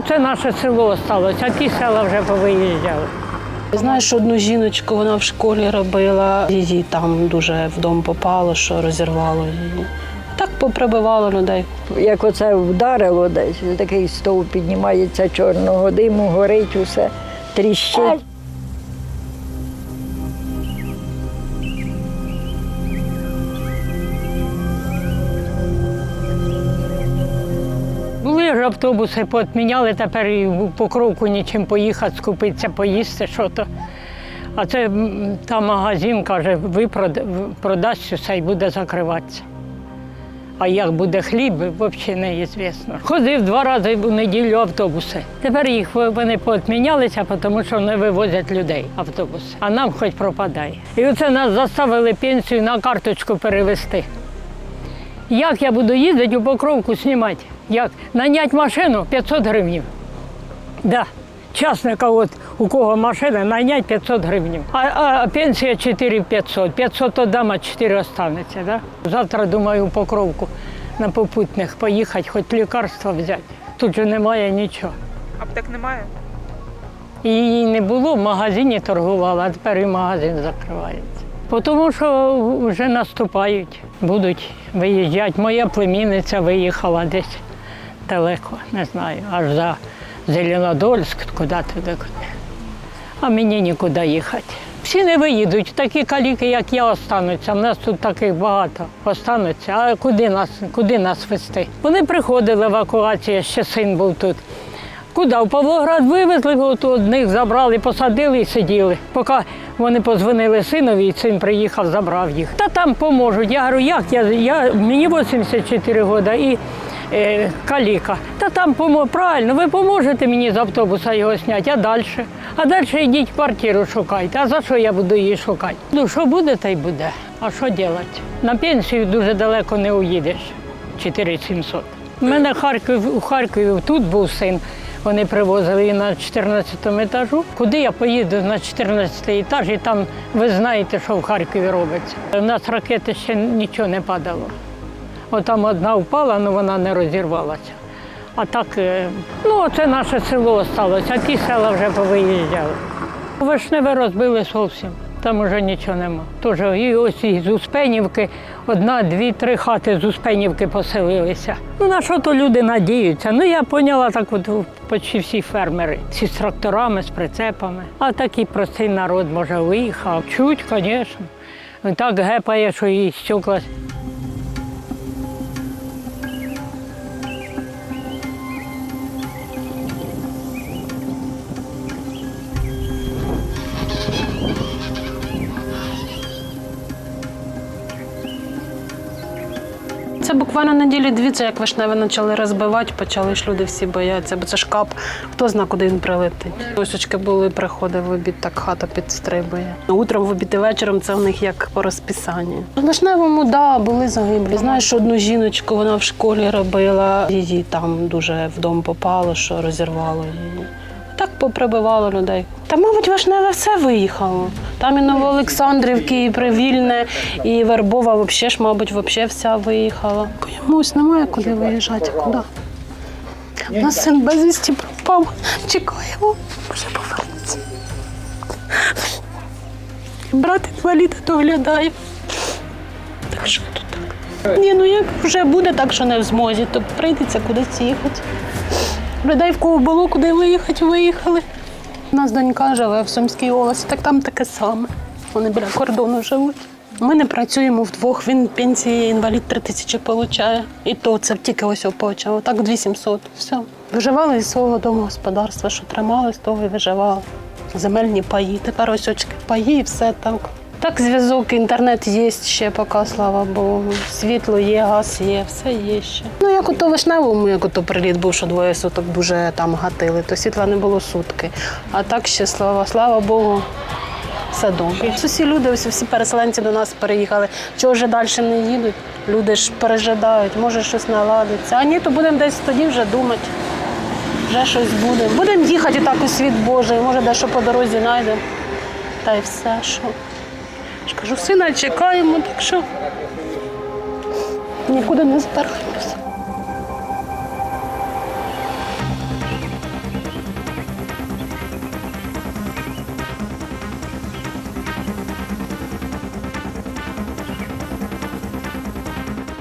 оце наше село сталося, а ті села вже повиїжджали. Знаєш, одну жіночку вона в школі робила, її там дуже в дом попало, що розірвало її. Так поприбивало людей. Як оце вдарило десь, такий стовп піднімається чорного диму, горить усе, тріщить. Автобуси, поотміняли, тепер і в покровку нічим поїхати, скупитися, поїсти що то. А це та магазин каже, ви продасть усе і буде закриватися. А як буде хліб, взагалі неізвісно. Ходив два рази в неділю автобуси. Тепер їх вони поотмінялися, тому що не вивозять людей автобуси. А нам хоч пропадає. І оце нас заставили пенсію на карточку перевести. Як я буду їздити у покровку знімати? Як? Наняти машину 500 гривень. Да. Частника, от у кого машина, найняти 500 гривень. А, а пенсія 4 500. 500 отдам, а 4 останеться. Да? Завтра думаю у покровку на попутних поїхати, хоч лікарства взяти. Тут же немає нічого. Аптек немає? Її не було, в магазині торгувала, а тепер і магазин закривається. Тому що вже наступають, будуть виїжджати. Моя племінниця виїхала десь далеко, не знаю, аж за Зеленодольськ, куди туди. А мені нікуди їхати. Всі не виїдуть, такі каліки, як я, остануться. У нас тут таких багато остануться. А куди нас, куди нас вести? Вони приходили евакуація, ще син був тут. Куди? В Павлоград вивезли, от одних забрали, посадили і сиділи. Поки вони позвонили синові, і син приїхав, забрав їх. Та там поможуть. Я говорю, як я, я мені 84 роки і е, каліка. Та там правильно, ви поможете мені з автобуса його зняти, а далі? А далі йдіть квартиру шукайте. А за що я буду її шукати? Ну, що буде, та й буде. А що робити? На пенсію дуже далеко не уїдеш. 4700. У мене Харків, у Харкові тут був син. Вони привозили на 14 етажу. Куди я поїду на 14 етаж, і там ви знаєте, що в Харкові робиться. У нас ракети ще нічого не падало. Отам одна впала, але вона не розірвалася. А так, е, ну це наше село осталось, а ті села вже повиїжджали. Вишневе розбили зовсім. Там уже нічого нема. Тож і ось із Успенівки одна, дві, три хати з Успенівки поселилися. Ну на що то люди надіються? Ну я поняла, так от почти всі фермери. Всі з тракторами, з прицепами. А такий простий народ може виїхав. Чуть, звісно. Так гепає, що і стекла Це буквально неділі дві, це як вишневе почали розбивати, почали ж люди всі бояться, бо це ж кап, хто зна, куди він прилетить. Досочки були, приходить в обід, так хата підстрибує. Утром в обід і вечором це в них як по розписанню. В вишневому, да, були загиблі. Знаєш, одну жіночку вона в школі робила, її там дуже в дом попало, що розірвало її. Так поприбивало людей. Та, мабуть, Вишневе все виїхало. Там і Новоолександрівки, і Привільне, і Вербова, взагалі ж, мабуть, взагалі вся виїхала. Боїмось, немає куди виїжджати, куди. У нас син безвісті пропав. Чекаємо, може повернеться. Брат інваліда доглядає. Так що тут так? Ні, ну як вже буде так, що не в змозі, то прийдеться кудись їхати. Людей в кого було, куди виїхати, виїхали. У нас донька живе в Сумській області, так там таке саме. Вони біля кордону живуть. Ми не працюємо вдвох, він пенсії інвалід 3 тисячі отримує. І то це тільки ось почав. Так 2700. Все. Виживали із свого домогосподарства, що тримали, з того і виживали. Земельні паї. Тепер ось очки паї і все так. Так, зв'язок, інтернет є ще поки, слава Богу. Світло є, газ є, все є ще. Ну, як ото вишневому, як ото приліт був, що двоє суток дуже там гатили, то світла не було сутки. А так ще слава, слава Богу, все добре. Усі люди, ось всі переселенці до нас переїхали. Чого вже далі не їдуть? Люди ж пережидають, може щось наладиться. А ні, то будемо десь тоді вже думати. Вже щось буде. Будемо їхати так у світ Божий, може дещо по дорозі знайдемо. Та й все, що кажу, сина чекаємо, так що нікуди не збираємося.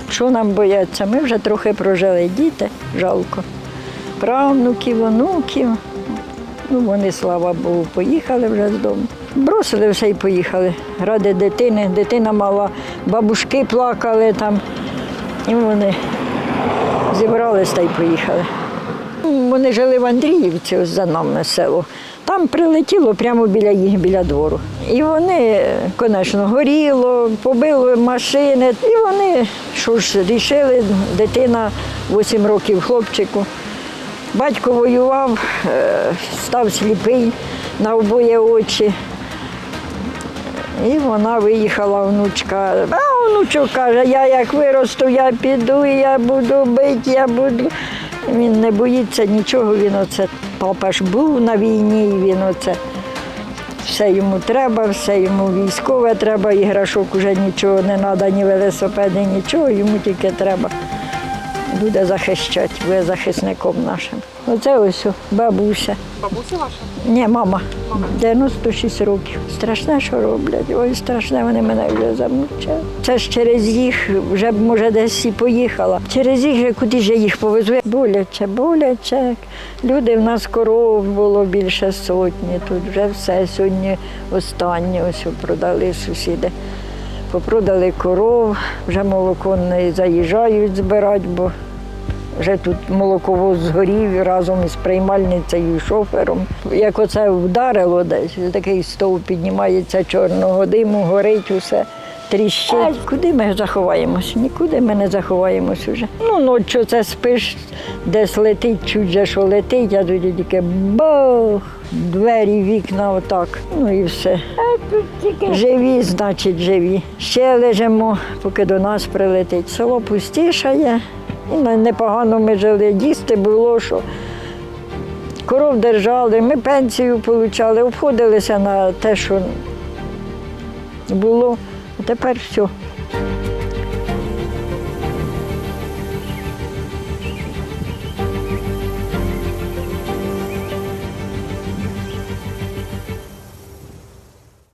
Що нам бояться? Ми вже трохи прожили діти, жалко. Правнуків, онуків. Ну, Вони, слава Богу, поїхали вже з дому. Бросили все і поїхали. Ради дитини. Дитина мала, бабушки плакали там. І вони зібрались та й поїхали. Вони жили в Андріївці, за нами село. Там прилетіло прямо біля їх, біля двору. І вони, звісно, горіло, побили машини. І вони, що ж, рішили, дитина 8 років хлопчику. Батько воював, е, став сліпий на обоє очі. І вона виїхала, внучка. А внучок каже, я як виросту, я піду, я буду бити, я буду. Він не боїться нічого, він оце папа ж був на війні, і він оце все йому треба, все йому військове треба, іграшок уже нічого не треба, ні велосипеди, нічого, йому тільки треба. Буде захищати, буде захисником нашим. Оце ось бабуся. Бабуся ваша? Ні, мама. 96 років. Страшне, що роблять. Ой, страшне, вони мене вже замучили. Це ж через їх вже б, може десь і поїхала. Через їх же куди ж я їх повезу? Боляче, боляче. Люди в нас коров було більше сотні. Тут вже все сьогодні останнє ось продали сусіди. Попродали коров, вже молоко не заїжджають збирати, бо вже тут молоковоз згорів разом із приймальницею і шофером. Як оце вдарило десь, такий стовп піднімається чорного диму, горить усе. Тріщить. Куди ми заховаємось? Нікуди ми не заховаємось уже. Ну, ночі це спиш, десь летить, чуть же, що летить, а тоді тільки бах, двері, вікна отак. Ну і все. Живі, значить, живі. Ще лежимо, поки до нас прилетить. Село пустішає. Непогано ми жили. Їсти було, що коров держали, ми пенсію отримали, обходилися на те, що було. А тепер все.